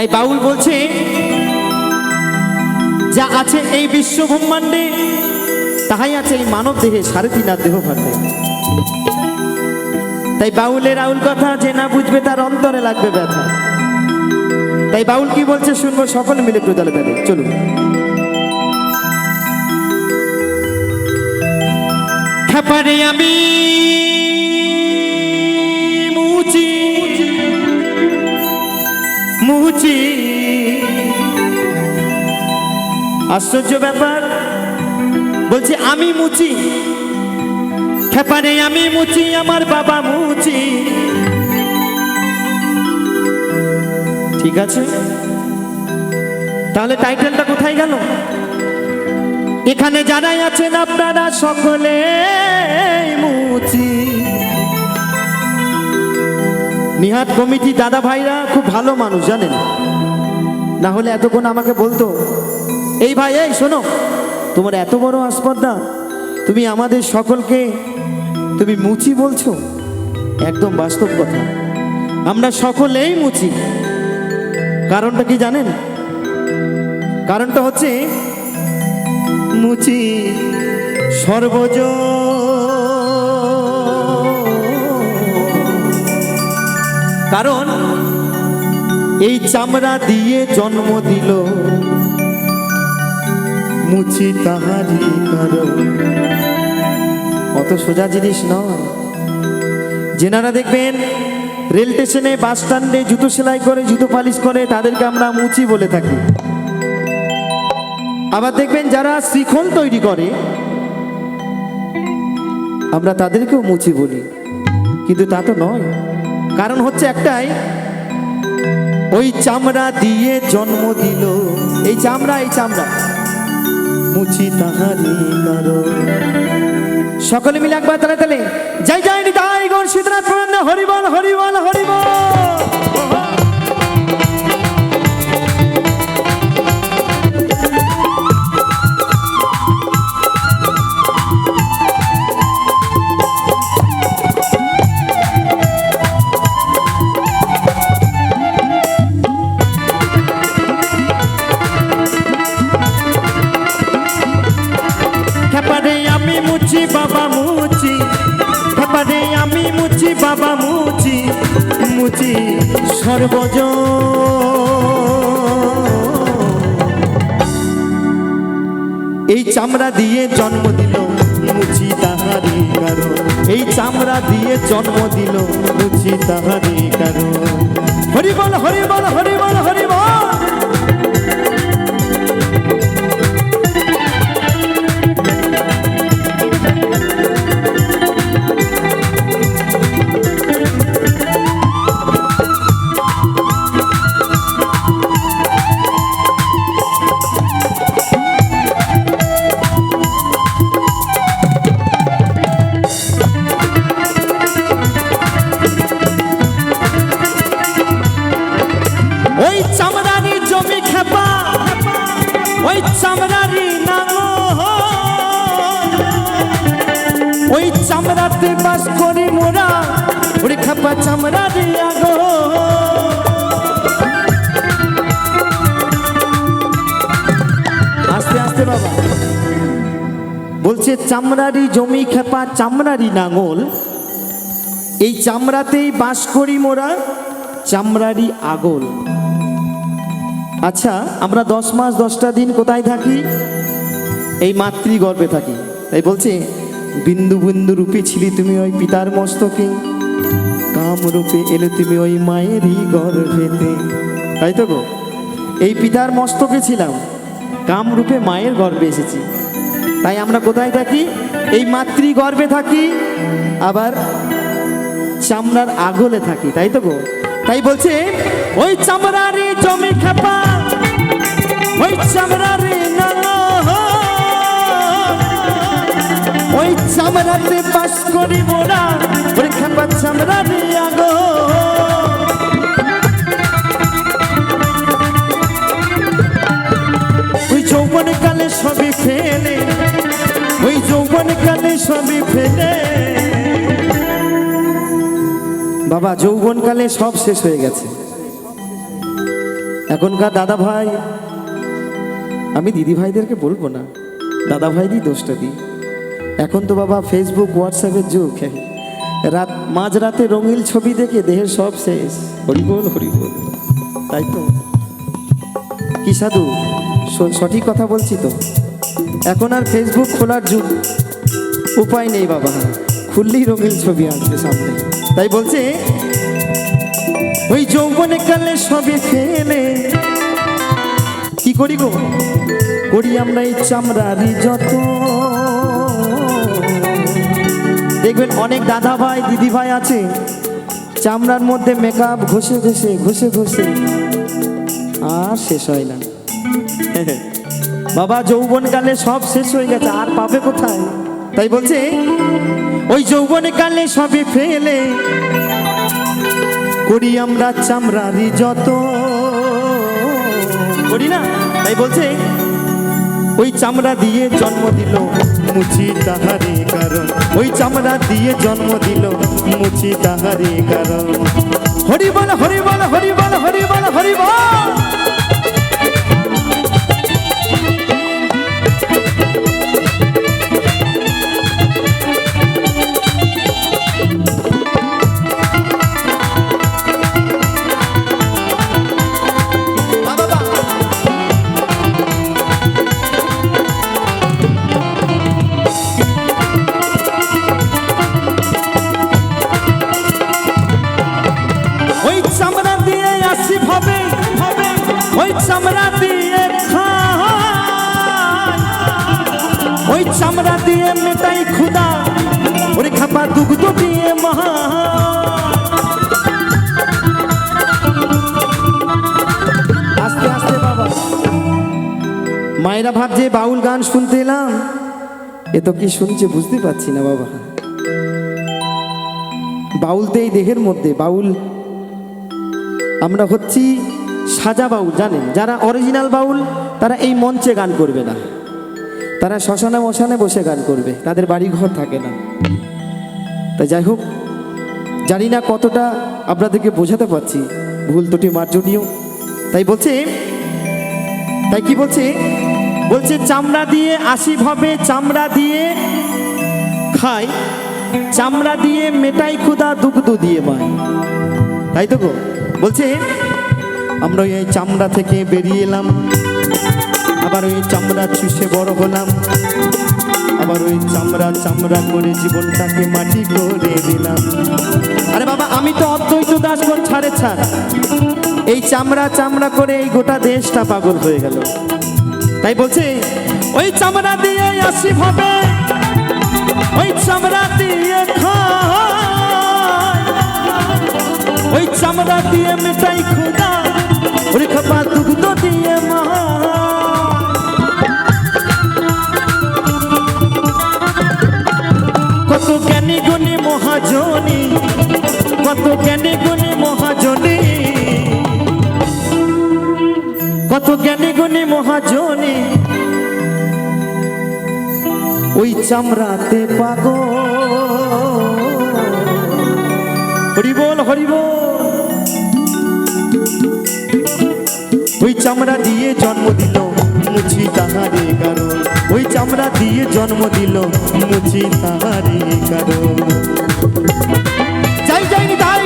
তাই বাউল বলছে, যা আছে এই বিশ্ব ব্রহ্মাণ্ডে, তাহাই আছে এই মানব দেহে সাড়ে তিন হাত দেহ ভাণ্ডে তাই বাউলের আউল কথা, যে না বুঝবে তার অন্তরে লাগবে ব্যথা। তাই বাউল কি বলছে, শুনব সকলে মিলে একটু তালে তালে চলুন। খাপারে আমি আশ্চর্য ব্যাপার। বলছি, আমি মুচি। খেপারে আমি মুচি, আমার বাবা মুচি। ঠিক আছে। তাহলে টাইটেলটা কোথায় গেল? এখানে যারাই আছেন, আপনারা সকলে মুচি। নিহাত কমিটি দাদা ভাইরা খুব ভালো মানুষ, জানেন? না হলে এতক্ষণ আমাকে বলতো এই ভাই, এই শোনো। তোমার এত বড় আসপর্দা তুমি আমাদের সকলকে তুমি মুচি বলছো? একদম বাস্তব কথা। আমরা সকলেই মুচি। কারণটা কি জানেন? কারণটা হচ্ছে মুচি সর্বজ। কারণ এই চামড়া দিয়ে জন্ম দিল। মুচি তাহারি কারণ। অত সোজা জিনিস নয়। যেনারা দেখবেন, রেল স্টেশনে বাস স্ট্যান্ডে জুতো সেলাই করে, জুতো পালিশ করে, তাদেরকে আমরা মুচি বলে থাকি। আবার দেখবেন, যারা শিখন তৈরি করে, আমরা তাদেরকেও মুচি বলি। কিন্তু তা তো নয়। কারণ হচ্ছে একটাই, ওই চামড়া দিয়ে জন্ম দিল। এই চামড়া এই চামড়া। মুচি তাহারি কারণ সকলে মিলে একবার তালে তালে। জয় নি তাই গণ শীতনাথ প্রবন্ধ হরিবল হরিবল হরিবল বাবা মুচি মুচি সর্বজ। এই চামড়া দিয়ে জন্ম দিল মুচি তাহারি কারও এই চামড়া দিয়ে জন্ম দিল মুচি তাহারি কারও হরিবল হরিবল হরিবল হরিবল। বাস করি মোরা, ওরে খেপা চামড়ারি আগো আস্তে আস্তে বাবা। বলছে চামড়ারি জমি খেপা চামড়ারি নাঙল। এই চামড়াতেই বাস করি মোরা চামড়ারি আগল। আচ্ছা আমরা দশ মাস, দশটা দিন কোথায় থাকি? এই মাতৃগর্ভে থাকি। তাই বলছে বিন্দু বিন্দু রূপে ছিলি তুমি ওই পিতার মস্তকে। কাম রূপে এলে তুমি ওই মায়েরই গর্ভেতে। তাই তো গো? এই পিতার মস্তকে ছিলাম কাম রূপে মায়ের গর্ভে এসেছি। তাই আমরা কোথায় থাকি? এই মাতৃ মাতৃগর্ভে থাকি, আবার চামড়ার আগলে থাকি, তাই তো গো? তাই বলছে, ওই চামড়ারে জমি খেপা, ওই চামড়ারে চামড়াতে বাস করি মোরা ওই খেপা চামড়ারে আগো ওই যৌবন কালে সবই ফেলে, ওই যৌবন কালে সবই ফেলে। বাবা, যৌবনকালে সব শেষ হয়ে গেছে। এখনকার দাদা ভাই, আমি দিদি ভাইদেরকে বলব না, দাদা ভাইরই দোষটা দিই। এখন তো বাবা ফেসবুক হোয়াটসঅ্যাপের যুগ। রাত মাঝরাতে রঙিন ছবি দেখে দেহের সব শেষ। হরিবোল হরিবোল। তাই তো। কি সাধু? সঠিক কথা বলছি তো? এখন আর ফেসবুক খোলার যুগ। উপায় নেই বাবা। খুললেই রঙিন ছবি আসবে সামনে। তাই বলছে ওই যৌবনে কালে সবে ফেলে। কি করি গো? করি আমরা এই চামড়ারি যত দেখবেন অনেক দাদা ভাই দিদি ভাই আছে। চামড়ার মধ্যে মেকআপ ঘষে ঘষে ঘষে ঘষে। আর শেষ হয় না। বাবা, যৌবনকালে সব শেষ হয়ে গেছে, আর পাবে কোথায়? তাই বলছে, ওই যৌবনে কালে সবে ফেলে করি আমরা চামড়ারি যত। করি না? তাই বলছে, ওই চামড়া দিয়ে জন্ম দিল মুচি তাহারে কারণ। ওই চামড়া দিয়ে জন্ম দিল মুচি তাহারি কারণ। হরিবল হরিবল হরিবল হরিবল হরি আস্তে আস্তে বাবা। মায়েরা ভাবছে বাউল গান শুনতে এলাম। এ তো কি শুনছে বুঝতে পারছি না বাবা। বাউল তো এই দেহের মধ্যে, বাউল। আমরা হচ্ছি সাজা বাউল, জানেন? যারা অরিজিনাল বাউল, তারা এই মঞ্চে গান করবে না। তারা শ্মশানে মশানে বসে গান করবে। তাদের বাড়ি ঘর থাকে না। তা যাই হোক, জানি না কতটা আপনাদেরকে বোঝাতে পারছি, ভুল ত্রুটি মার্জনীয়। তাই বলছে, তাই কি বলছে? বলছে, চামড়া দিয়ে আশি ভাবে চামড়া দিয়ে খাই চামড়া দিয়ে মেটাই ক্ষুদা দুগ্ধ দিয়ে মায়। তাই তো গো? বলছে, আমরা ওই চামড়া থেকে বেরিয়ে এলাম। আবার ওই চামড়া চুষে বড় হলাম। আবার ওই চামড়া চামড়া করে জীবনটাকে মাটি করে দিলাম। আরে বাবা, আমি তো অদ্বৈত দাস কোন ছাড়ে ছাড়। এই চামড়া চামড়া করে এই গোটা দেশটা পাগল হয়ে গেল। তাই বলছে, ওই চামড়া দিয়ে আসি ভাবে, ওই চামড়া দিয়ে ওই চামড়া দিয়ে মেটাই খুদা। ওরে খাপা দুগ্ধ মহাজনী, কত জ্ঞানী গুণী মহাজনী। কত জ্ঞানী গুণী মহাজনী। ওই চামড়াতে পাগ হরিবল হরিবল। ওই চামড়া দিয়ে জন্ম দিল মুছি তাহারে। চামড়া দিয়ে জন্ম দিল মুছি তাহারি কারণ। যাই যাইনি তাই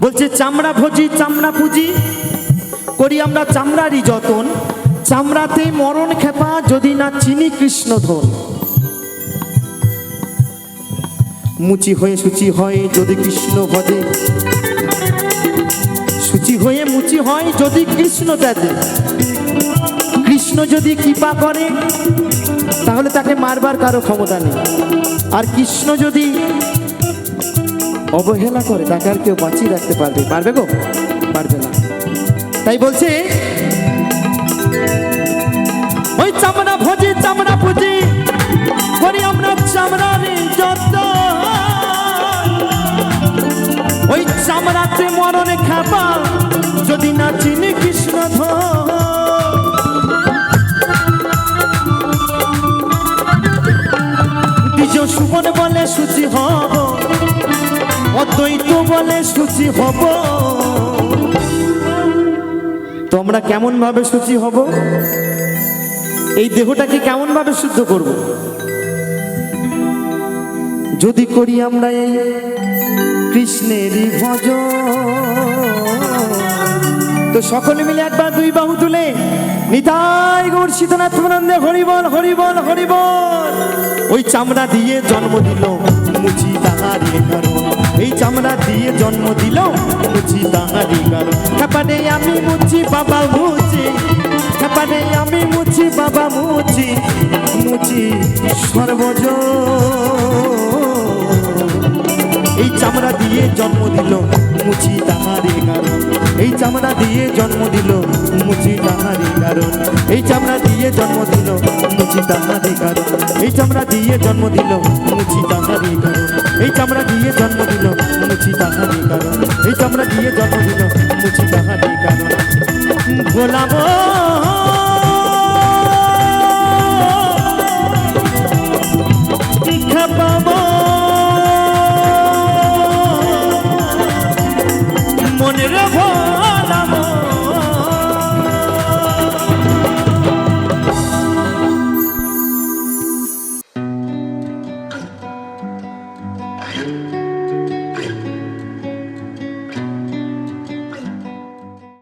বলছে, চামড়া ভোজি, চামড়া পুজি। করি আমরা চামড়ারই যতন। চামড়াতে মরণ খেপা, যদি না চিনি কৃষ্ণ ধন। মুচি হয়ে সুচি হয় যদি কৃষ্ণ ভজে। সুচি হয়ে মুচি হয় যদি কৃষ্ণ ত্যাজে। কৃষ্ণ যদি কৃপা করে, তাহলে তাকে মারবার কারও ক্ষমতা নেই। আর কৃষ্ণ যদি অবহেলা করে, তাকে আর কেউ বাঁচিয়ে রাখতে পারবে। পারবে গো? পারবে না। তাই বলছে, ওই চামড়া ভোজি, চামড়া পুজি, করি আমরা চামড়ার যত ওই চামড়াতে মরণে খাবা যদি না চিনি কৃষ্ণ ধর বলে সুচি হব। অদ্বৈত বলে সুচি হব। তোমরা কেমন ভাবে সুচি হব? এই দেহটাকে কেমন ভাবে শুদ্ধ করব? যদি করি আমরা এই কৃষ্ণেরই ভজ। তো সকলে মিলে একবার দুই বাহু তুলে নিতাই গৌর শীতনাথ হরিবল হরিবল হরিবল। ওই চামড়া দিয়ে জন্ম দিল, মুচি তাহারি কারণ এই চামড়া দিয়ে জন্ম দিল, মুচি তাহারি কারণ খাপানে আমি মুচি, বাবা মুচি। খাপানে আমি মুচি, বাবা মুচি। মুচি সর্বজ। এই চামড়া দিয়ে জন্ম দিল, মুচি তাহারে কারণ এই চামড়া দিয়ে জন্ম দিল, মুচি তাহারে কারণ এই চামড়া দিয়ে জন্ম দিল মুচি তাহারে কারণ এই চামড়া দিয়ে জন্ম দিল মুচি তাহারে কারণ এই চামড়া দিয়ে জন্ম দিল মুচি তাহারে কারণ এই চামড়া দিয়ে জন্ম দিল মুচি তাহারে কারণ গোলাম দীক্ষা